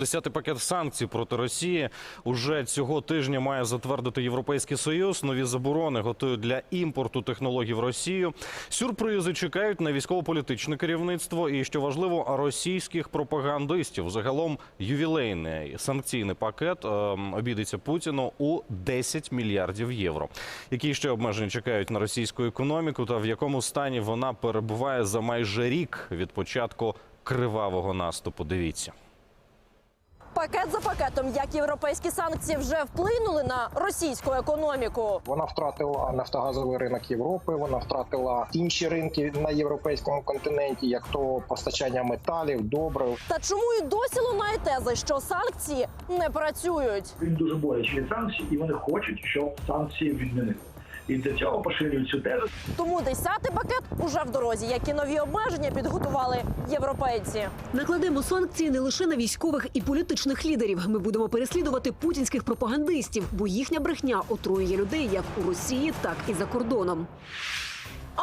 Десятий пакет санкцій проти Росії уже цього тижня має затвердити Європейський Союз. Нові заборони готують для імпорту технологій в Росію. Сюрпризи чекають на військово-політичне керівництво і, що важливо, російських пропагандистів. Загалом ювілейний санкційний пакет ем, обійдеться Путіну у 10 мільярдів євро. Які ще обмеження чекають на російську економіку та в якому стані вона перебуває за майже рік від початку кривавого наступу? Дивіться. Пакет за пакетом, як європейські санкції вже вплинули на російську економіку. Вона втратила нафтогазовий ринок Європи. Вона втратила інші ринки на європейському континенті, як то постачання металів, добрив. Та чому і досі лунає теза, що санкції не працюють? Він дуже боляче від санкцій, і вони хочуть, щоб санкції відмінили. І для цього поширюють цю тезу. Тому десятий пакет уже в дорозі, які нові обмеження підготували європейці. Накладемо санкції не лише на військових і політичних лідерів. Ми будемо переслідувати путінських пропагандистів, бо їхня брехня отруює людей як у Росії, так і за кордоном.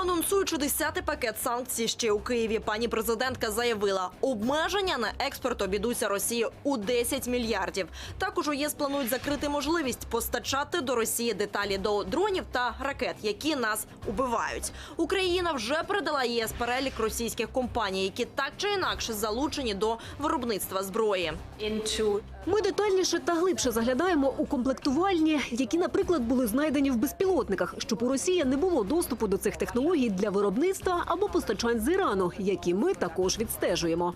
Анонсуючи десятий пакет санкцій ще у Києві, пані президентка заявила, обмеження на експорт обідуться Росії у 10 мільярдів. Також у ЄС планують закрити можливість постачати до Росії деталі до дронів та ракет, які нас убивають. Україна вже передала ЄС перелік російських компаній, які так чи інакше залучені до виробництва зброї. Ми детальніше та глибше заглядаємо у комплектувальні, які, наприклад, були знайдені в безпілотниках, щоб у Росії не було доступу до цих технологій для виробництва або постачань з Ірану, які ми також відстежуємо.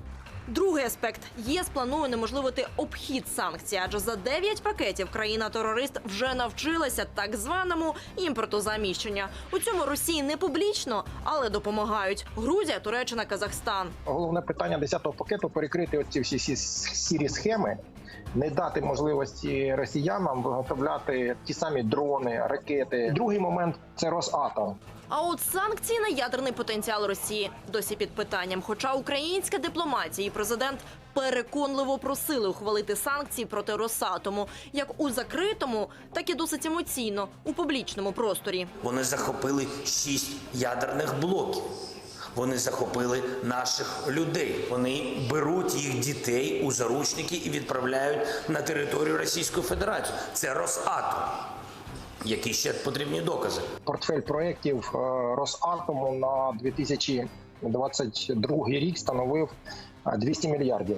Другий аспект ЄС планує неможливити обхід санкцій, адже за 9 пакетів країна-терорист вже навчилася так званому імпорту заміщення. У цьому Росії не публічно, але допомагагають Грузія, Туреччина, Казахстан. Головне питання 10-го пакету перекрити оці всі сірі схеми, не дати можливості росіянам виготовляти ті самі дрони, ракети. Другий момент це Росатом. А от санкції на ядерний потенціал Росії досі під питанням. Хоча українська дипломатія і президент переконливо просили ухвалити санкції проти Росатому, як у закритому, так і досить емоційно у публічному просторі. Вони захопили шість ядерних блоків. Вони захопили наших людей. Вони беруть їх дітей у заручники і відправляють на територію Російської Федерації. Це Росатом. Які ще потрібні докази? Портфель проєктів е, Росатому на 2022 рік становив е, 200 мільярдів.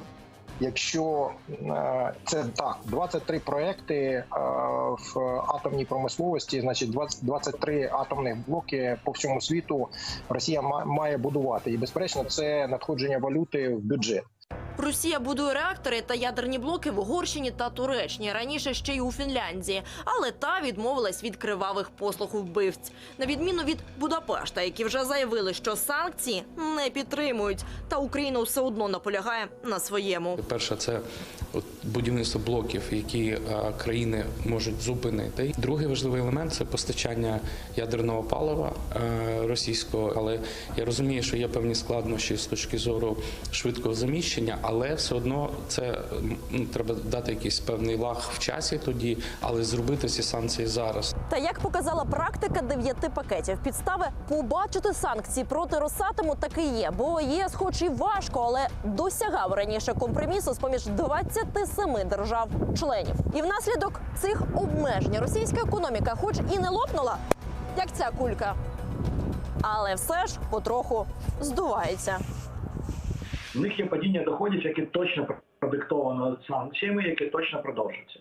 Якщо е, це так, 23 проекти е, в атомній промисловості, значить 20, 23 атомних блоки по всьому світу Росія ма- має будувати, і безперечно, це надходження валюти в бюджет. Росія будує реактори та ядерні блоки в Угорщині та Туреччині, раніше ще й у Фінляндії, але та відмовилась від кривавих послуг вбивць. На відміну від Будапешта, які вже заявили, що санкції не підтримують, та Україна все одно наполягає на своєму. Перше, це будівництво блоків, які е, країни можуть зупинити. Другий важливий елемент це постачання ядерного палива е, російського. Але я розумію, що є певні складнощі з точки зору швидкого заміщення, але все одно це ну, треба дати якийсь певний лаг в часі тоді, але зробити ці санкції зараз. Та як показала практика дев'яти пакетів, підстави побачити санкції проти Росатому таки є, бо ЄС, хоч і важко, але досягав раніше компромісу з поміж 27 держав-членів. І внаслідок цих обмежень російська економіка, хоч і не лопнула, як ця кулька, але все ж потроху здувається. В них є падіння доходів, яке точно продиктовано санкціями, яке точно продовжаться.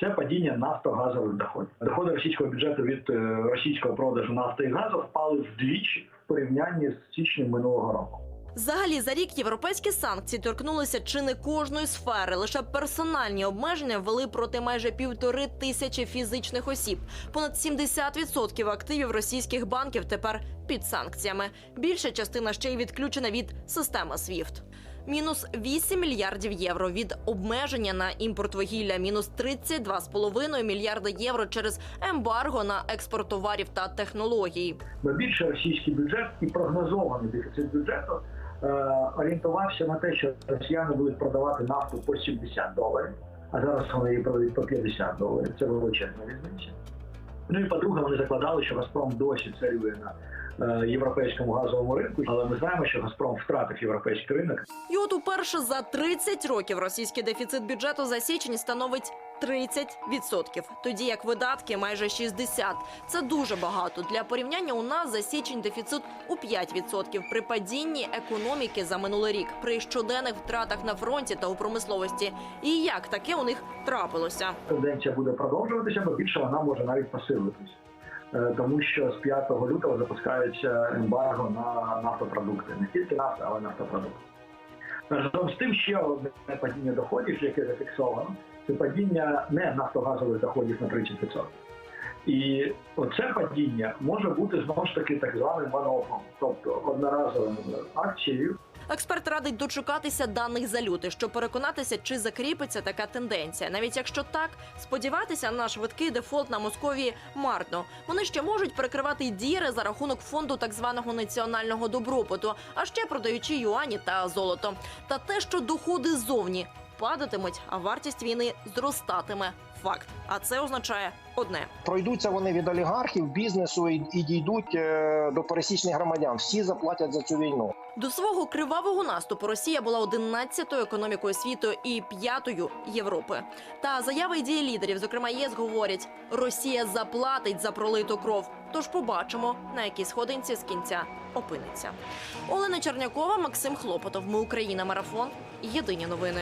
Це падіння нафтогазових доходів. Доходи російського бюджету від е, російського продажу нафти і газу впали вдвічі в порівнянні з січнем минулого року. Взагалі за рік європейські санкції торкнулися чи не кожної сфери. Лише персональні обмеження ввели проти майже півтори тисячі фізичних осіб. Понад 70% активів російських банків тепер під санкціями. Більша частина ще й відключена від системи SWIFT. Мінус 8 мільярдів євро від обмеження на імпорт вугілля, мінус 32,5 мільярди євро через ембарго на експорт товарів та технологій. Більше російський бюджет і прогнозований дефіцит бюджету орієнтувався на те, що росіяни будуть продавати нафту по 70 доларів, а зараз вони її продають по 50 доларів. Це величезна різниця. Ну і по-друге, вони закладали, що Газпром досі царює на е, європейському газовому ринку. Але ми знаємо, що Газпром втратив європейський ринок. І от уперше за 30 років російський дефіцит бюджету за січень становить 30%, тоді як видатки майже 60%. Це дуже багато. Для порівняння у нас за січень дефіцит у 5% при падінні економіки за минулий рік, при щоденних втратах на фронті та у промисловості. І як таке у них трапилося? Тенденція буде продовжуватися, бо більше вона може навіть посилитись. Е, Тому що з 5 лютого запускається ембарго на нафтопродукти, не тільки нафта, але нафтопродукти. Разом з тим ще одне падіння доходів, яке зафіксовано, це падіння не нафтогазових доходів на 30%. І оце падіння може бути знову ж таки так званим ван-оффом, тобто одноразовим акцією, Експерт радить дочекатися даних за люти, щоб переконатися, чи закріпиться така тенденція. Навіть якщо так, сподіватися на швидкий дефолт на Московії марно. Вони ще можуть перекривати діри за рахунок фонду так званого національного добробуту, а ще продаючи юані та золото. Та те, що доходи зовні падатимуть, а вартість війни зростатиме. Факт. А це означає одне. Пройдуться вони від олігархів, бізнесу і, і дійдуть е, до пересічних громадян. Всі заплатять за цю війну. До свого кривавого наступу Росія була 11-ю економікою світу і 5-ю Європи. Та заяви і дії лідерів, зокрема ЄС, говорять, Росія заплатить за пролиту кров. Тож побачимо, на якій сходинці з кінця опиниться. Олена Чернякова, Максим Хлопотов. Ми Україна. Марафон. Єдині новини.